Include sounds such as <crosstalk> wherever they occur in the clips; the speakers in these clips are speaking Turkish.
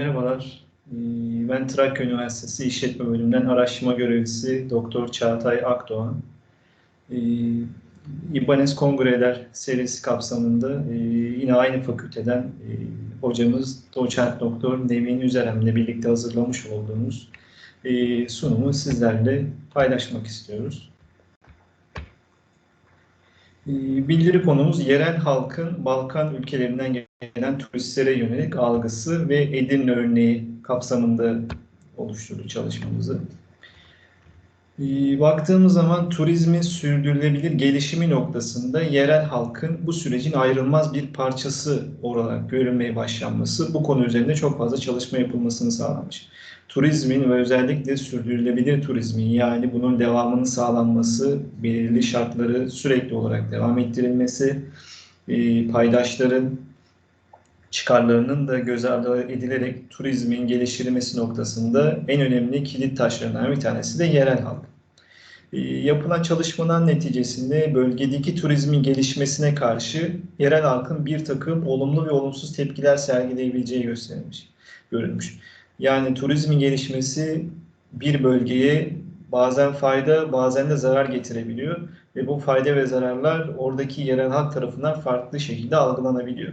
Merhabalar. Ee, Ben Trakya Üniversitesi İşletme Bölümünden araştırma görevlisi Doktor Çağatay Akdoğan. Ee, İBANES Kongreler serisi kapsamında e, yine aynı fakülteden e, hocamız Doçent Doktor Nevin Üzerem'le birlikte hazırlamış olduğumuz e, sunumu sizlerle paylaşmak istiyoruz. E, Bildiri konumuz yerel halkın Balkan ülkelerinden gelen turistlere yönelik algısı ve Edirne örneği kapsamında oluşturduk çalışmamızı. E, Baktığımız zaman turizmin sürdürülebilir gelişimi noktasında yerel halkın bu sürecin ayrılmaz bir parçası olarak görülmeye başlanması bu konu üzerinde çok fazla çalışma yapılmasını sağlamış. Turizmin ve özellikle sürdürülebilir turizmin yani bunun devamının sağlanması, belirli şartları sürekli olarak devam ettirilmesi, e, paydaşların çıkarlarının da göz ardı edilerek turizmin geliştirilmesi noktasında en önemli kilit taşlarından bir tanesi de yerel halk. E, Yapılan çalışmalar neticesinde bölgedeki turizmin gelişmesine karşı yerel halkın bir takım olumlu ve olumsuz tepkiler sergileyebileceği gösterilmiş, görülmüş. Yani turizmin gelişmesi bir bölgeye bazen fayda, bazen de zarar getirebiliyor ve bu fayda ve zararlar oradaki yerel halk tarafından farklı şekilde algılanabiliyor.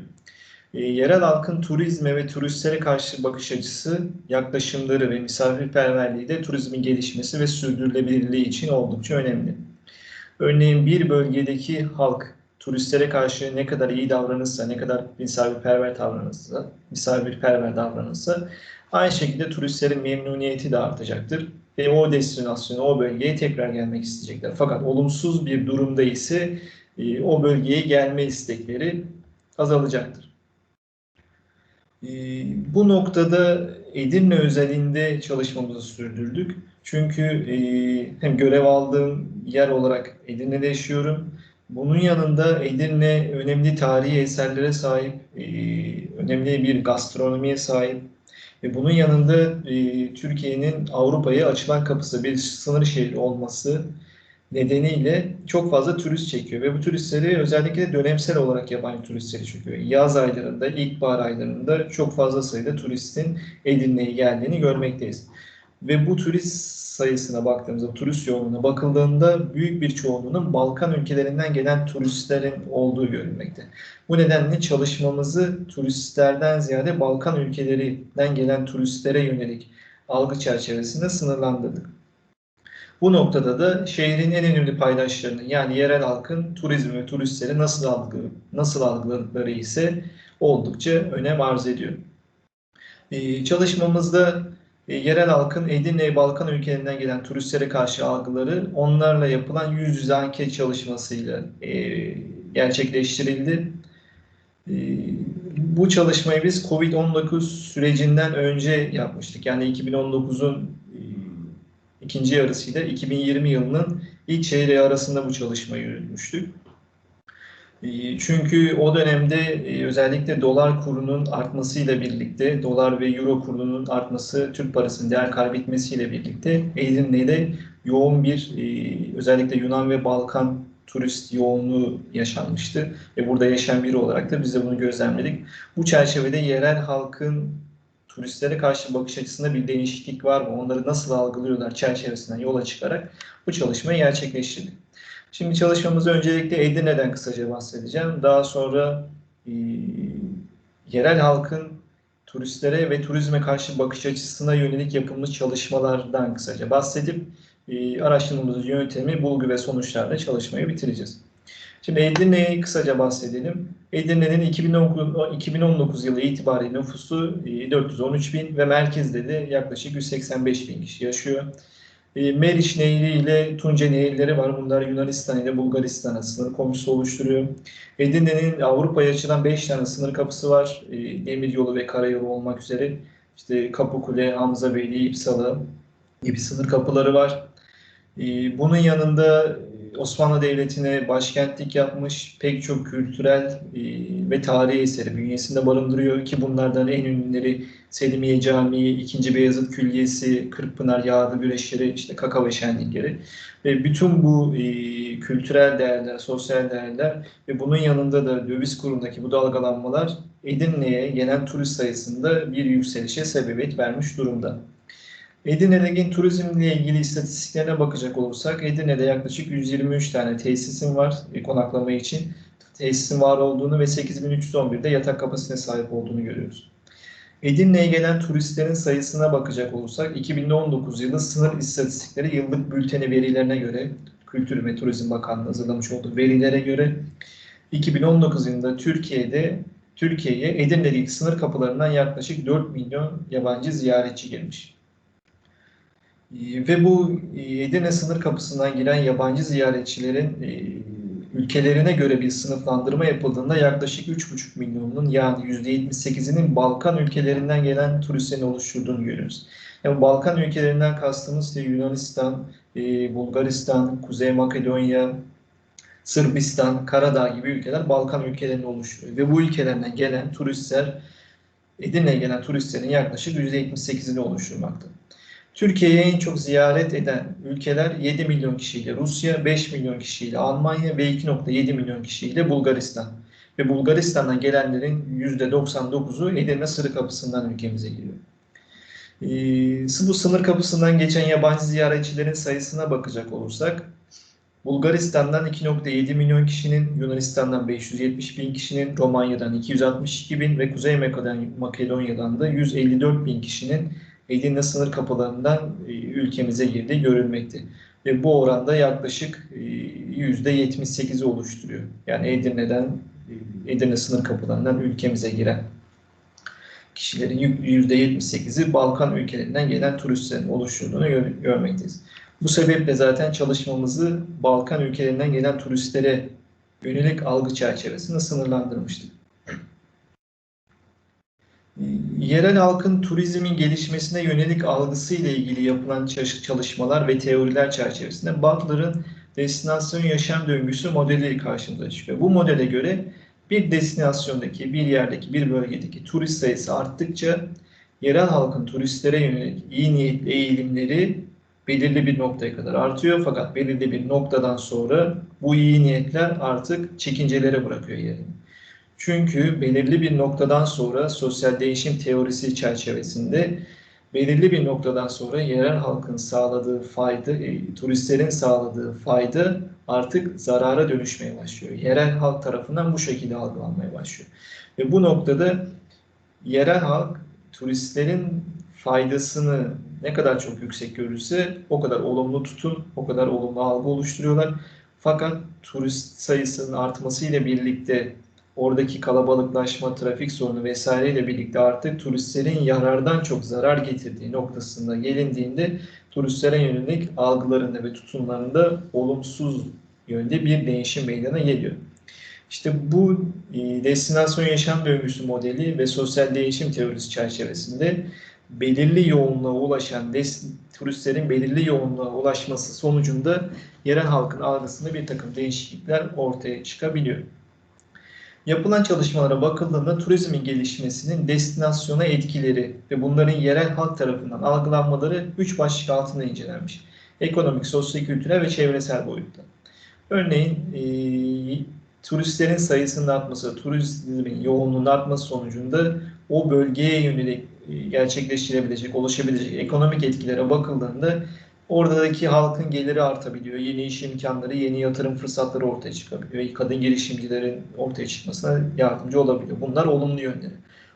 E, yerel halkın turizme ve turistlere karşı bakış açısı, yaklaşımları ve misafirperverliği de turizmin gelişmesi ve sürdürülebilirliği için oldukça önemli. Örneğin bir bölgedeki halk turistlere karşı ne kadar iyi davranırsa, ne kadar misafirperver davranırsa, misafirperver davranırsa aynı şekilde turistlerin memnuniyeti de artacaktır ve o destinasyona, o bölgeye tekrar gelmek isteyecekler. Fakat olumsuz bir durumda ise e, o bölgeye gelme istekleri azalacaktır. E, bu noktada Edirne özelinde çalışmamızı sürdürdük. Çünkü e, hem görev aldığım yer olarak Edirne'de yaşıyorum. Bunun yanında Edirne önemli tarihi eserlere sahip, e, önemli bir gastronomiye sahip ve bunun yanında e, Türkiye'nin Avrupa'ya açılan kapısı, bir sınır şehri olması nedeniyle çok fazla turist çekiyor ve bu turistleri özellikle dönemsel olarak yabancı turistleri çekiyor. Yaz aylarında, ilkbahar aylarında çok fazla sayıda turistin Edirne'ye geldiğini görmekteyiz. Ve bu turist sayısına baktığımızda, turist yoğunluğuna bakıldığında büyük bir çoğunluğunun Balkan ülkelerinden gelen turistlerin olduğu görülmekte. Bu nedenle çalışmamızı turistlerden ziyade Balkan ülkelerinden gelen turistlere yönelik algı çerçevesinde sınırlandırdık. Bu noktada da şehrin en önemli paydaşlarını yani yerel halkın turizm ve turistleri nasıl algı nasıl algıladıkları ise oldukça önem arz ediyor. Ee, çalışmamızda e, yerel halkın Edirne Balkan ülkelerinden gelen turistlere karşı algıları onlarla yapılan yüz yüze anket çalışmasıyla e, gerçekleştirildi. E, bu çalışmayı biz Covid-19 sürecinden önce yapmıştık. Yani 2019'un e, ikinci yarısıyla 2020 yılının ilk çeyreği arasında bu çalışmayı yürütmüştük. E, çünkü o dönemde e, özellikle dolar kurunun artmasıyla birlikte, dolar ve euro kurunun artması, Türk parasının değer kaybetmesiyle birlikte Edirne'de yoğun bir özellikle Yunan ve Balkan turist yoğunluğu yaşanmıştı. Ve burada yaşayan biri olarak da biz de bunu gözlemledik. Bu çerçevede yerel halkın turistlere karşı bakış açısında bir değişiklik var mı? Onları nasıl algılıyorlar çerçevesinden yola çıkarak bu çalışmayı gerçekleştirdik. Şimdi çalışmamızı öncelikle Edirne'den kısaca bahsedeceğim. Daha sonra e, yerel halkın turistlere ve turizme karşı bakış açısına yönelik yapılmış çalışmalardan kısaca bahsedip e, araştırmamızın yöntemi, bulgu ve sonuçlarla çalışmayı bitireceğiz. Şimdi Edirne'yi kısaca bahsedelim. Edirne'nin 2019, 2019 yılı itibariyle nüfusu 413 bin ve merkezde de yaklaşık 185 bin kişi yaşıyor. E, Meriç Nehri ile Tunca Nehirleri var. Bunlar Yunanistan ile Bulgaristan'a sınır komşusu oluşturuyor. Edirne'nin Avrupa'ya açılan 5 tane sınır kapısı var. E, demir yolu ve karayolu olmak üzere. İşte Kapıkule, Hamzabeyli, İpsala gibi sınır kapıları var. E, bunun yanında Osmanlı Devleti'ne başkentlik yapmış pek çok kültürel ve tarihi eseri bünyesinde barındırıyor ki bunlardan en ünlüleri Selimiye Camii, 2. Beyazıt Külliyesi, Kırkpınar Yağdı Güreşleri, işte Kakao Şenlikleri ve bütün bu e, kültürel değerler, sosyal değerler ve bunun yanında da döviz kurundaki bu dalgalanmalar Edirne'ye gelen turist sayısında bir yükselişe sebebiyet vermiş durumda. Edirne'deki turizmle ilgili istatistiklerine bakacak olursak Edirne'de yaklaşık 123 tane tesisin var e, konaklama için. Tesisin var olduğunu ve 8311'de yatak kapasitesine sahip olduğunu görüyoruz. Edirne'ye gelen turistlerin sayısına bakacak olursak 2019 yılı sınır istatistikleri yıllık bülteni verilerine göre Kültür ve Turizm Bakanlığı hazırlamış olduğu verilere göre 2019 yılında Türkiye'de Türkiye'ye Edirne'deki sınır kapılarından yaklaşık 4 milyon yabancı ziyaretçi gelmiş. Ee, ve bu e, Edirne sınır kapısından giren yabancı ziyaretçilerin e, ülkelerine göre bir sınıflandırma yapıldığında yaklaşık 3,5 milyonun yani %78'inin Balkan ülkelerinden gelen turistlerin oluşturduğunu görüyoruz. Yani Balkan ülkelerinden kastımız işte Yunanistan, e, Bulgaristan, Kuzey Makedonya, Sırbistan, Karadağ gibi ülkeler Balkan ülkelerini oluşturuyor. Ve bu ülkelerden gelen turistler, Edirne'ye gelen turistlerin yaklaşık %78'ini oluşturmakta. Türkiye'ye en çok ziyaret eden ülkeler 7 milyon kişiyle Rusya, 5 milyon kişiyle Almanya ve 2.7 milyon kişiyle Bulgaristan. Ve Bulgaristan'dan gelenlerin %99'u Edirne sınır kapısından ülkemize giriyor. Ee, bu sınır kapısından geçen yabancı ziyaretçilerin sayısına bakacak olursak Bulgaristan'dan 2.7 milyon kişinin, Yunanistan'dan 570 bin kişinin, Romanya'dan 262 bin ve Kuzey Makedonya'dan da 154 bin kişinin Edirne sınır kapılarından e, ülkemize girdiği görülmekte. Ve bu oranda yaklaşık %78'i e, oluşturuyor. Yani Edirne'den, e, Edirne sınır kapılarından ülkemize giren kişilerin %78'i Balkan ülkelerinden gelen turistlerin oluşturduğunu görmekteyiz. Bu sebeple zaten çalışmamızı Balkan ülkelerinden gelen turistlere yönelik algı çerçevesinde sınırlandırmıştık. Yerel halkın turizmin gelişmesine yönelik algısı ile ilgili yapılan çalışmalar ve teoriler çerçevesinde Butler'ın destinasyon yaşam döngüsü modeli karşımıza çıkıyor. Bu modele göre bir destinasyondaki, bir yerdeki, bir bölgedeki turist sayısı arttıkça yerel halkın turistlere yönelik iyi niyetli eğilimleri belirli bir noktaya kadar artıyor. Fakat belirli bir noktadan sonra bu iyi niyetler artık çekincelere bırakıyor yerini. Çünkü belirli bir noktadan sonra sosyal değişim teorisi çerçevesinde belirli bir noktadan sonra yerel halkın sağladığı fayda, e, turistlerin sağladığı fayda artık zarara dönüşmeye başlıyor. Yerel halk tarafından bu şekilde algılanmaya başlıyor. Ve bu noktada yerel halk turistlerin faydasını ne kadar çok yüksek görürse o kadar olumlu tutum, o kadar olumlu algı oluşturuyorlar. Fakat turist sayısının artması ile birlikte oradaki kalabalıklaşma, trafik sorunu vesaireyle birlikte artık turistlerin yarardan çok zarar getirdiği noktasında gelindiğinde turistlere yönelik algılarında ve tutumlarında olumsuz yönde bir değişim meydana geliyor. İşte bu e, destinasyon yaşam döngüsü modeli ve sosyal değişim teorisi çerçevesinde belirli yoğunluğa ulaşan turistlerin belirli yoğunluğa ulaşması sonucunda yerel halkın algısında bir takım değişiklikler ortaya çıkabiliyor. Yapılan çalışmalara bakıldığında turizmin gelişmesinin destinasyona etkileri ve bunların yerel halk tarafından algılanmaları üç başlık altında incelenmiş. Ekonomik, sosyo-kültürel ve çevresel boyutta. Örneğin e, turistlerin sayısının artması, turizmin yoğunluğunun artması sonucunda o bölgeye yönelik gerçekleştirebilecek, oluşabilecek ekonomik etkilere bakıldığında Oradaki halkın geliri artabiliyor. Yeni iş imkanları, yeni yatırım fırsatları ortaya çıkabiliyor. Kadın girişimcilerin ortaya çıkmasına yardımcı olabiliyor. Bunlar olumlu yönleri.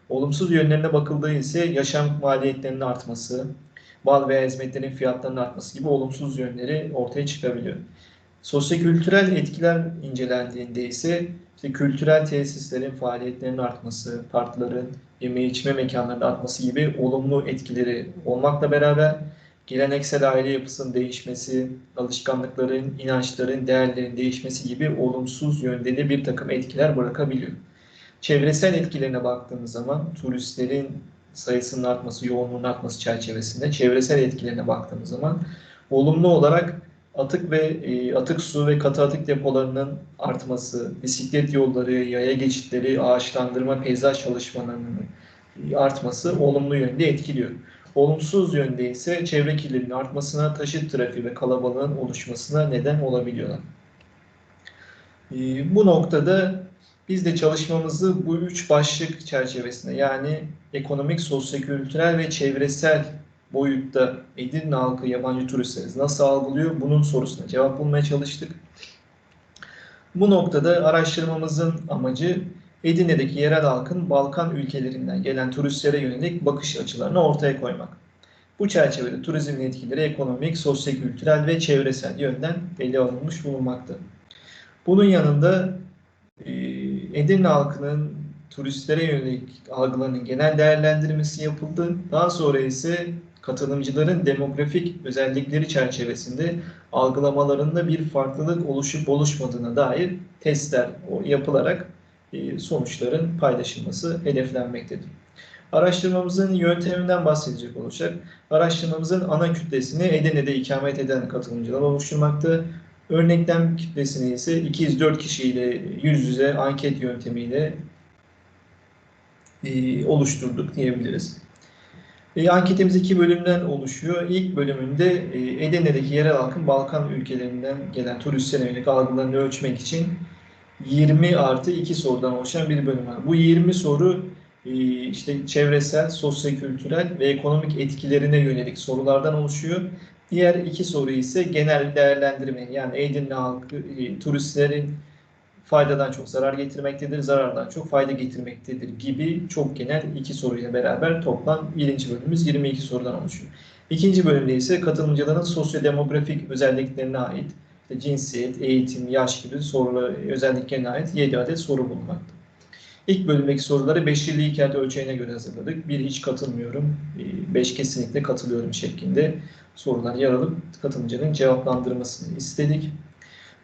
Olumsuz yönlerine bakıldığı ise yaşam maliyetlerinin artması, bal ve hizmetlerin fiyatlarının artması gibi olumsuz yönleri ortaya çıkabiliyor. Sosyokültürel etkiler incelendiğinde ise işte kültürel tesislerin faaliyetlerinin artması, parkların, yeme içme mekanlarının artması gibi olumlu etkileri olmakla beraber geleneksel aile yapısının değişmesi, alışkanlıkların, inançların, değerlerin değişmesi gibi olumsuz yönde de bir takım etkiler bırakabiliyor. Çevresel etkilerine baktığımız zaman turistlerin sayısının artması, yoğunluğun artması çerçevesinde çevresel etkilerine baktığımız zaman olumlu olarak atık ve e, atık su ve katı atık depolarının artması, bisiklet yolları, yaya geçitleri, ağaçlandırma, peyzaj çalışmalarının artması olumlu yönde etkiliyor. Olumsuz yönde ise çevre kirliliğinin artmasına, taşıt trafiği ve kalabalığın oluşmasına neden olabiliyorlar. Ee, bu noktada Biz de çalışmamızı bu üç başlık çerçevesinde yani ekonomik, sosyokültürel ve çevresel boyutta Edirne halkı yabancı turistleri nasıl algılıyor? Bunun sorusuna cevap bulmaya çalıştık. Bu noktada araştırmamızın amacı Edirne'deki yerel halkın Balkan ülkelerinden gelen turistlere yönelik bakış açılarını ortaya koymak. Bu çerçevede turizmin etkileri ekonomik, sosyokültürel ve çevresel yönden ele alınmış bulunmakta. Bunun yanında e, Edirne halkının turistlere yönelik algılarının genel değerlendirmesi yapıldı. Daha sonra ise katılımcıların demografik özellikleri çerçevesinde algılamalarında bir farklılık oluşup oluşmadığına dair testler yapılarak sonuçların paylaşılması hedeflenmektedir. Araştırmamızın yönteminden bahsedecek olursak, araştırmamızın ana kütlesini Edirne'de ikamet eden katılımcılar oluşturmakta. Örneklem kitlesini ise 204 kişiyle yüz yüze anket yöntemiyle e, oluşturduk diyebiliriz. E, anketimiz iki bölümden oluşuyor. İlk bölümünde e, Edirne'deki yerel halkın Balkan ülkelerinden gelen turistlere yönelik algılarını ölçmek için 20 artı 2 sorudan oluşan bir bölüm var. Bu 20 soru e, işte çevresel, sosyokültürel ve ekonomik etkilerine yönelik sorulardan oluşuyor. Diğer iki soru ise genel değerlendirme yani Edirne halkı, e, turistlerin faydadan çok zarar getirmektedir, zarardan çok fayda getirmektedir gibi çok genel iki soruyla beraber toplam birinci bölümümüz 22 sorudan oluşuyor. İkinci bölümde ise katılımcıların sosyodemografik özelliklerine ait işte cinsiyet, eğitim, yaş gibi sorular özelliklerine ait 7 adet soru bulunmakta. İlk bölümdeki soruları beşli hikayet ölçeğine göre hazırladık. Bir hiç katılmıyorum, beş kesinlikle katılıyorum şeklinde sorular yer alıp katılımcının cevaplandırmasını istedik.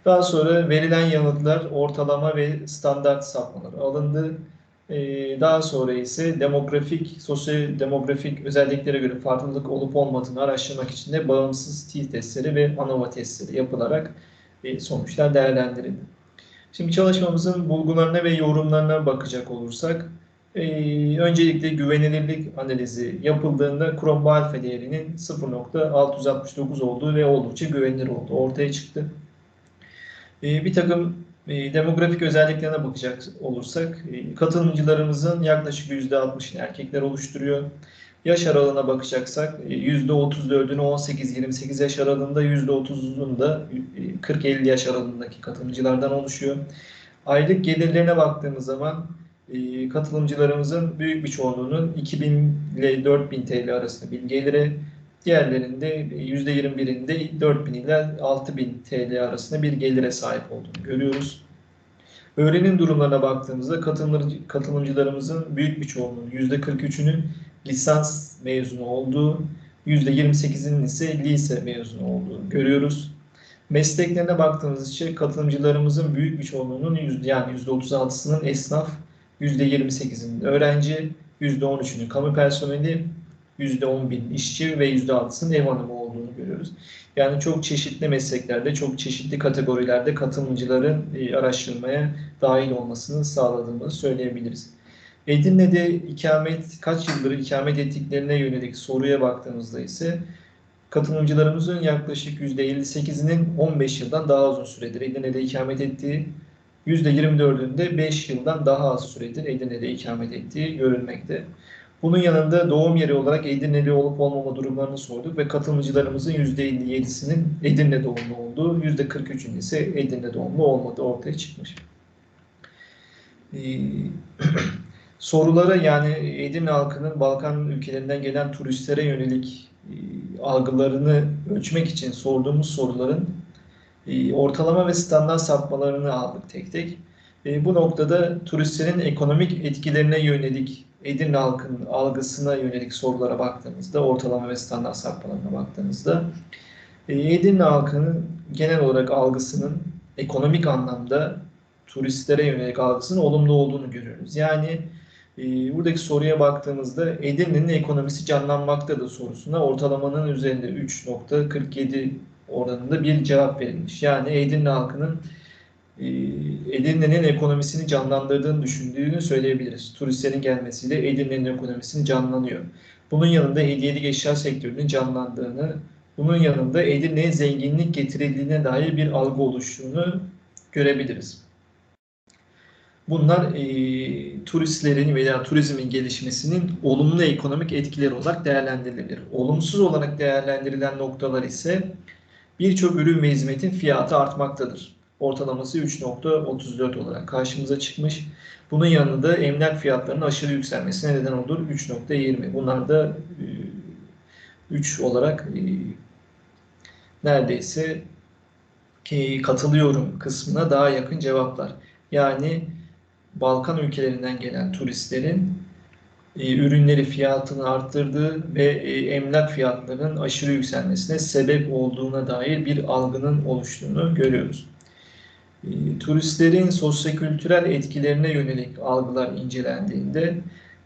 Daha sonra verilen yanıtlar ortalama ve standart sapmaları alındı. Ee, daha sonra ise demografik, sosyodemografik özelliklere göre farklılık olup olmadığını araştırmak için de bağımsız T testleri ve ANOVA testleri yapılarak e, sonuçlar değerlendirildi. Şimdi çalışmamızın bulgularına ve yorumlarına bakacak olursak, e, öncelikle güvenilirlik analizi yapıldığında Chrome alfa değerinin 0.669 olduğu ve oldukça güvenilir olduğu ortaya çıktı. E, bir takım e, demografik özelliklerine bakacak olursak, e, katılımcılarımızın yaklaşık %60'ını erkekler oluşturuyor. Yaş aralığına bakacaksak %34'ünü 18-28 yaş aralığında, %30'unun da 40-50 yaş aralığındaki katılımcılardan oluşuyor. Aylık gelirlerine baktığımız zaman katılımcılarımızın büyük bir çoğunluğunun 2000 ile 4000 TL arasında bir geliri, Diğerlerinde %21'inde 4000 ile 6000 TL arasında bir gelire sahip olduğunu görüyoruz. Öğrenim durumlarına baktığımızda katılımcılarımızın büyük bir çoğunluğunun %43'ünün lisans mezunu olduğu, %28'inin ise lise mezunu olduğunu görüyoruz. Mesleklerine baktığımız için katılımcılarımızın büyük bir çoğunluğunun yüzde, yani %36'sının esnaf, %28'inin öğrenci, %13'ünün kamu personeli, %10 bin işçi ve %6'sının ev hanımı olduğunu görüyoruz. Yani çok çeşitli mesleklerde, çok çeşitli kategorilerde katılımcıların e, araştırmaya dahil olmasını sağladığımızı söyleyebiliriz. Edirne'de ikamet, kaç yıldır ikamet ettiklerine yönelik soruya baktığımızda ise katılımcılarımızın yaklaşık %58'inin 15 yıldan daha uzun süredir Edirne'de ikamet ettiği, %24'ünde 5 yıldan daha az süredir Edirne'de ikamet ettiği görülmekte. Bunun yanında doğum yeri olarak Edirne'li olup olmama durumlarını sorduk ve katılımcılarımızın %57'sinin Edirne doğumlu olduğu, %43'ünün ise Edirne doğumlu olmadığı ortaya çıkmış. Ee, <clears throat> sorulara yani Edirne halkının Balkan ülkelerinden gelen turistlere yönelik e, algılarını ölçmek için sorduğumuz soruların e, ortalama ve standart sapmalarını aldık tek tek. E, bu noktada turistlerin ekonomik etkilerine yönelik Edirne halkının algısına yönelik sorulara baktığımızda, ortalama ve standart sapmalarına baktığımızda e, Edirne halkının genel olarak algısının ekonomik anlamda turistlere yönelik algısının olumlu olduğunu görüyoruz. Yani e, buradaki soruya baktığımızda Edirne'nin ekonomisi canlanmaktadır sorusuna ortalamanın üzerinde 3.47 oranında bir cevap verilmiş. Yani Edirne halkının Edirne'nin ekonomisini canlandırdığını düşündüğünü söyleyebiliriz. Turistlerin gelmesiyle Edirne'nin ekonomisini canlanıyor. Bunun yanında hediyelik eşya sektörünün canlandığını, bunun yanında Edirne'ye zenginlik getirildiğine dair bir algı oluştuğunu görebiliriz. Bunlar e, turistlerin veya turizmin gelişmesinin olumlu ekonomik etkileri olarak değerlendirilebilir. Olumsuz olarak değerlendirilen noktalar ise birçok ürün ve hizmetin fiyatı artmaktadır. Ortalaması 3.34 olarak karşımıza çıkmış. Bunun yanında emlak fiyatlarının aşırı yükselmesine neden olur 3.20. Bunlar da e, 3 olarak e, neredeyse katılıyorum kısmına daha yakın cevaplar. Yani Balkan ülkelerinden gelen turistlerin e, ürünleri fiyatını arttırdığı ve e, emlak fiyatlarının aşırı yükselmesine sebep olduğuna dair bir algının oluştuğunu görüyoruz. E, turistlerin sosyokültürel etkilerine yönelik algılar incelendiğinde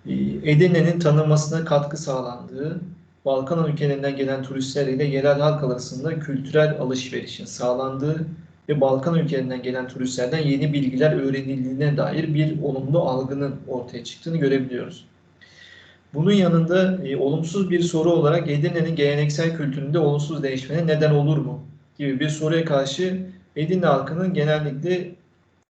e, Edirne'nin tanınmasına katkı sağlandığı, Balkan ülkelerinden gelen turistler ile yerel halk arasında kültürel alışverişin sağlandığı ve Balkan ülkelerinden gelen turistlerden yeni bilgiler öğrenildiğine dair bir olumlu algının ortaya çıktığını görebiliyoruz. Bunun yanında e, olumsuz bir soru olarak Edirne'nin geleneksel kültüründe olumsuz değişmene neden olur mu gibi bir soruya karşı Edirne halkının genellikle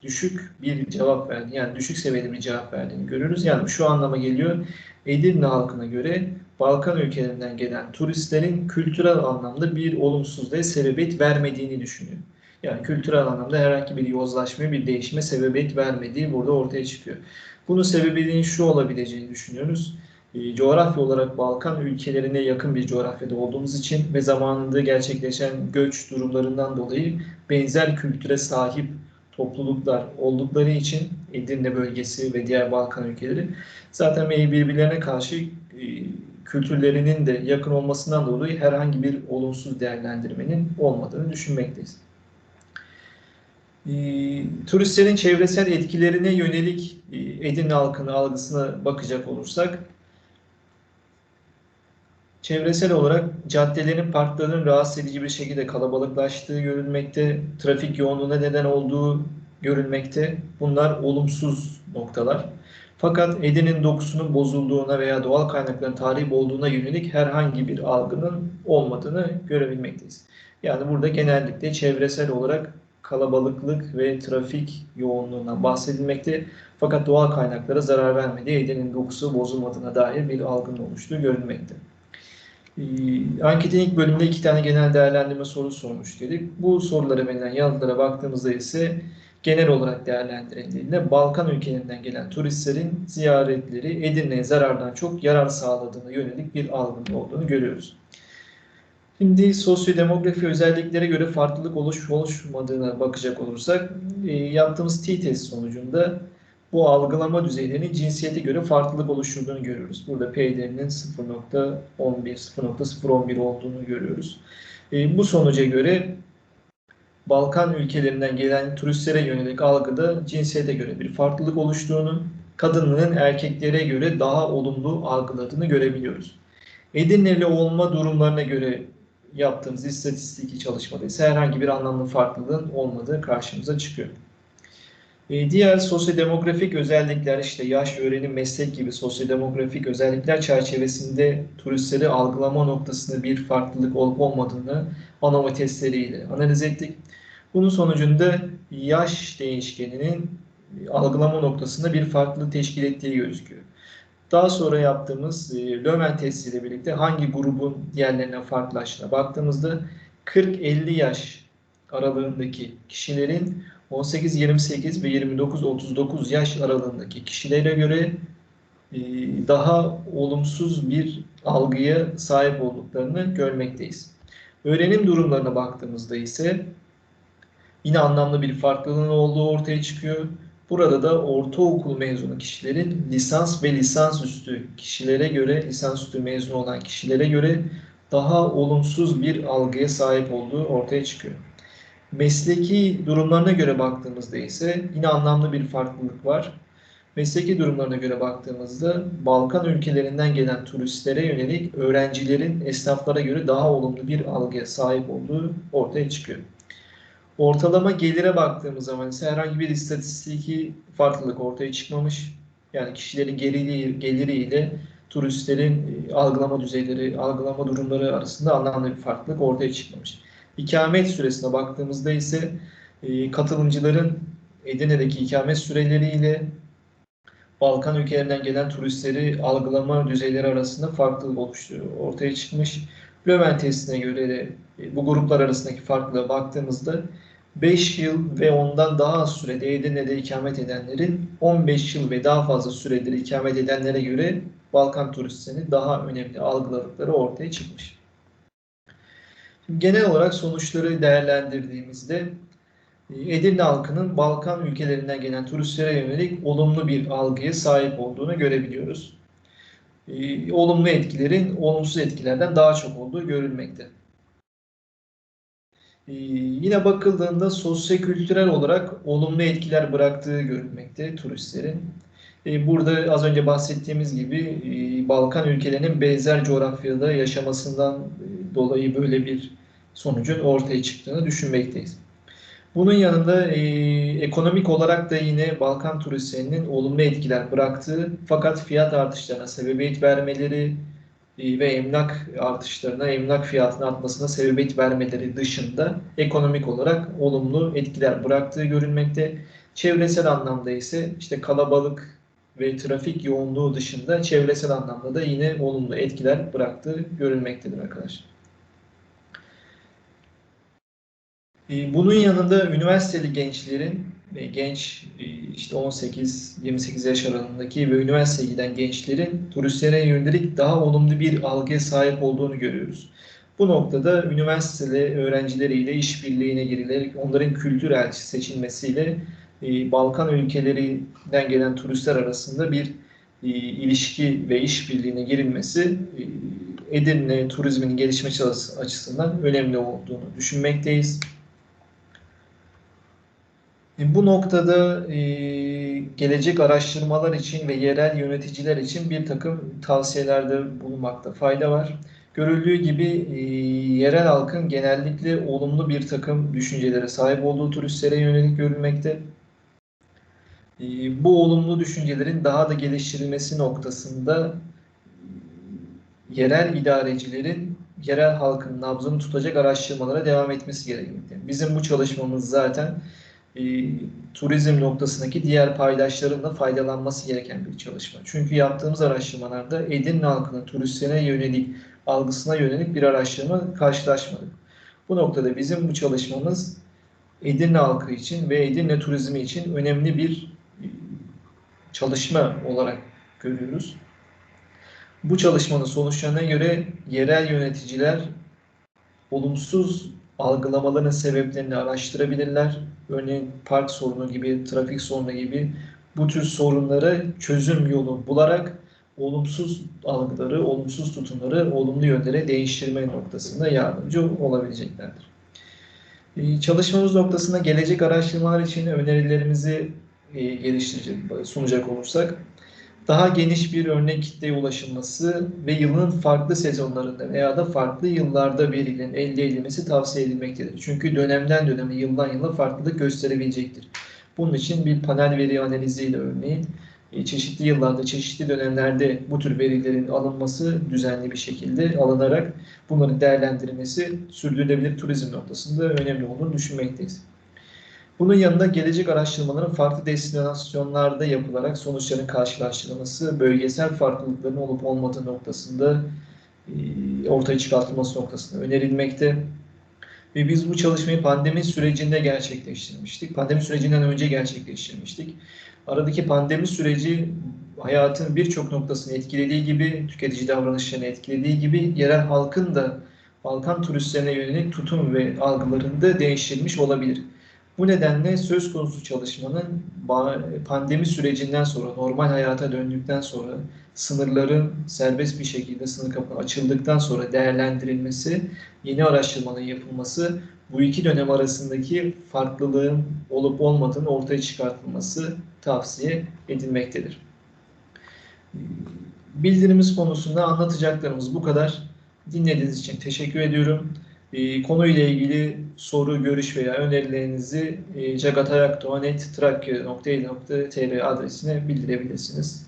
düşük bir cevap verdi. Yani düşük seviyede bir cevap verdiğini görüyoruz. Yani şu anlama geliyor. Edirne halkına göre Balkan ülkelerinden gelen turistlerin kültürel anlamda bir olumsuzluğa sebebiyet vermediğini düşünüyor. Yani kültürel anlamda herhangi bir yozlaşma, bir değişime sebebiyet vermediği burada ortaya çıkıyor. Bunun sebebinin şu olabileceğini düşünüyoruz. E, coğrafya olarak Balkan ülkelerine yakın bir coğrafyada olduğumuz için ve zamanında gerçekleşen göç durumlarından dolayı benzer kültüre sahip topluluklar oldukları için Edirne bölgesi ve diğer Balkan ülkeleri zaten birbirlerine karşı e, kültürlerinin de yakın olmasından dolayı herhangi bir olumsuz değerlendirmenin olmadığını düşünmekteyiz. E, turistlerin çevresel etkilerine yönelik e, Edirne halkının algısına bakacak olursak Çevresel olarak caddelerin, parkların rahatsız edici bir şekilde kalabalıklaştığı görülmekte, trafik yoğunluğuna neden olduğu görülmekte. Bunlar olumsuz noktalar. Fakat Edirne'nin dokusunun bozulduğuna veya doğal kaynakların tahrip olduğuna yönelik herhangi bir algının olmadığını görebilmekteyiz. Yani burada genellikle çevresel olarak kalabalıklık ve trafik yoğunluğundan bahsedilmekte. Fakat doğal kaynaklara zarar vermediği, Edirne'nin dokusu bozulmadığına dair bir algının oluştuğu görülmekte. Ee, anketin ilk bölümünde iki tane genel değerlendirme sorusu sormuş dedik. Bu sorulara verilen yanıtlara baktığımızda ise genel olarak değerlendirildiğinde Balkan ülkelerinden gelen turistlerin ziyaretleri Edirne'ye zarardan çok yarar sağladığına yönelik bir algının olduğunu görüyoruz. Şimdi sosyodemografi özelliklere göre farklılık oluş oluşmadığına bakacak olursak e, yaptığımız t-test sonucunda bu algılama düzeylerinin cinsiyete göre farklılık oluşturduğunu görüyoruz. Burada P değerinin 0.11, 0.011 olduğunu görüyoruz. E, bu sonuca göre Balkan ülkelerinden gelen turistlere yönelik algıda cinsiyete göre bir farklılık oluştuğunu, kadınların erkeklere göre daha olumlu algıladığını görebiliyoruz. Edirneli olma durumlarına göre yaptığımız istatistik çalışmada ise herhangi bir anlamlı farklılığın olmadığı karşımıza çıkıyor. E, diğer sosyodemografik özellikler işte yaş, öğrenim, meslek gibi sosyodemografik özellikler çerçevesinde turistleri algılama noktasında bir farklılık olup olmadığını anoma testleriyle analiz ettik. Bunun sonucunda yaş değişkeninin algılama noktasında bir farklılık teşkil ettiği gözüküyor. Daha sonra yaptığımız e, Löwen testiyle birlikte hangi grubun diğerlerine farklılaştığına baktığımızda 40-50 yaş aralığındaki kişilerin 18-28 ve 29-39 yaş aralığındaki kişilere göre e, daha olumsuz bir algıya sahip olduklarını görmekteyiz. Öğrenim durumlarına baktığımızda ise yine anlamlı bir farklılığın olduğu ortaya çıkıyor. Burada da ortaokul mezunu kişilerin lisans ve lisans üstü kişilere göre, lisans üstü mezun olan kişilere göre daha olumsuz bir algıya sahip olduğu ortaya çıkıyor. Mesleki durumlarına göre baktığımızda ise yine anlamlı bir farklılık var. Mesleki durumlarına göre baktığımızda Balkan ülkelerinden gelen turistlere yönelik öğrencilerin esnaflara göre daha olumlu bir algıya sahip olduğu ortaya çıkıyor. Ortalama gelire baktığımız zaman ise herhangi bir istatistiki farklılık ortaya çıkmamış. Yani kişilerin geliri, geliri ile turistlerin e, algılama düzeyleri, algılama durumları arasında anlamlı bir farklılık ortaya çıkmamış. İkamet süresine baktığımızda ise e, katılımcıların Edirne'deki ikamet süreleriyle Balkan ülkelerinden gelen turistleri algılama düzeyleri arasında farklılık oluşturuyor. Ortaya çıkmış Löwen testine göre de e, bu gruplar arasındaki farklılığa baktığımızda 5 yıl ve ondan daha az sürede Edirne'de ikamet edenlerin 15 yıl ve daha fazla süredir ikamet edenlere göre Balkan turistlerini daha önemli algıladıkları ortaya çıkmış. Genel olarak sonuçları değerlendirdiğimizde e, Edirne halkının Balkan ülkelerinden gelen turistlere yönelik olumlu bir algıya sahip olduğunu görebiliyoruz. E, olumlu etkilerin olumsuz etkilerden daha çok olduğu görülmekte. E, yine bakıldığında sosyo-kültürel olarak olumlu etkiler bıraktığı görülmekte turistlerin. Burada az önce bahsettiğimiz gibi Balkan ülkelerinin benzer coğrafyada yaşamasından dolayı böyle bir sonucun ortaya çıktığını düşünmekteyiz. Bunun yanında e, ekonomik olarak da yine Balkan turistlerinin olumlu etkiler bıraktığı fakat fiyat artışlarına sebebiyet vermeleri e, ve emlak artışlarına, emlak fiyatının artmasına sebebiyet vermeleri dışında ekonomik olarak olumlu etkiler bıraktığı görülmekte. Çevresel anlamda ise işte kalabalık ve trafik yoğunluğu dışında çevresel anlamda da yine olumlu etkiler bıraktığı görülmektedir arkadaşlar. Ee, bunun yanında üniversiteli gençlerin ve genç e, işte 18-28 yaş aralığındaki ve üniversiteye giden gençlerin turistlere yönelik daha olumlu bir algıya sahip olduğunu görüyoruz. Bu noktada üniversiteli öğrencileriyle işbirliğine girilerek onların kültür elçi seçilmesiyle e, Balkan ülkelerinden gelen turistler arasında bir e, ilişki ve işbirliğine girilmesi Edirne turizminin gelişmesi açısından önemli olduğunu düşünmekteyiz. E, bu noktada e, gelecek araştırmalar için ve yerel yöneticiler için bir takım tavsiyelerde bulunmakta fayda var. Görüldüğü gibi e, yerel halkın genellikle olumlu bir takım düşüncelere sahip olduğu turistlere yönelik görülmekte. E, bu olumlu düşüncelerin daha da geliştirilmesi noktasında yerel idarecilerin yerel halkın nabzını tutacak araştırmalara devam etmesi gerekmekte. Bizim bu çalışmamız zaten e, turizm noktasındaki diğer paydaşların da faydalanması gereken bir çalışma. Çünkü yaptığımız araştırmalarda Edirne halkının turistlere yönelik algısına yönelik bir araştırma karşılaşmadık. Bu noktada bizim bu çalışmamız Edirne halkı için ve Edirne turizmi için önemli bir e, çalışma olarak görüyoruz. Bu çalışmanın sonuçlarına göre yerel yöneticiler olumsuz algılamaların sebeplerini araştırabilirler. Örneğin park sorunu gibi, trafik sorunu gibi bu tür sorunlara çözüm yolu bularak olumsuz algıları, olumsuz tutumları olumlu yönlere değiştirme noktasında yardımcı olabileceklerdir. Ee, çalışmamız noktasında gelecek araştırmalar için önerilerimizi geliştirecek, sunacak olursak daha geniş bir örnek kitleye ulaşılması ve yılın farklı sezonlarında veya da farklı yıllarda verilerin elde edilmesi tavsiye edilmektedir. Çünkü dönemden döneme, yıldan yıla farklılık gösterebilecektir. Bunun için bir panel veri analiziyle örneğin e, çeşitli yıllarda, çeşitli dönemlerde bu tür verilerin alınması düzenli bir şekilde alınarak bunların değerlendirilmesi sürdürülebilir turizm noktasında önemli olduğunu düşünmekteyiz. Bunun yanında gelecek araştırmaların farklı destinasyonlarda yapılarak sonuçların karşılaştırılması, bölgesel farklılıkların olup olmadığı noktasında e, ortaya çıkartılması noktasında önerilmekte. Ve biz bu çalışmayı pandemi sürecinde gerçekleştirmiştik. Pandemi sürecinden önce gerçekleştirmiştik. Aradaki pandemi süreci hayatın birçok noktasını etkilediği gibi, tüketici davranışlarını etkilediği gibi yerel halkın da Balkan turistlerine yönelik tutum ve algılarında değiştirmiş olabilir. Bu nedenle söz konusu çalışmanın pandemi sürecinden sonra, normal hayata döndükten sonra, sınırların serbest bir şekilde sınır kapı açıldıktan sonra değerlendirilmesi, yeni araştırmanın yapılması, bu iki dönem arasındaki farklılığın olup olmadığını ortaya çıkartılması tavsiye edilmektedir. Bildirimiz konusunda anlatacaklarımız bu kadar. Dinlediğiniz için teşekkür ediyorum. E, konuyla ilgili soru, görüş veya önerilerinizi e, adresine bildirebilirsiniz.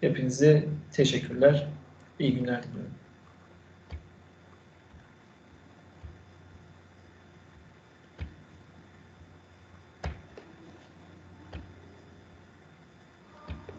Hepinize teşekkürler. İyi günler diliyorum.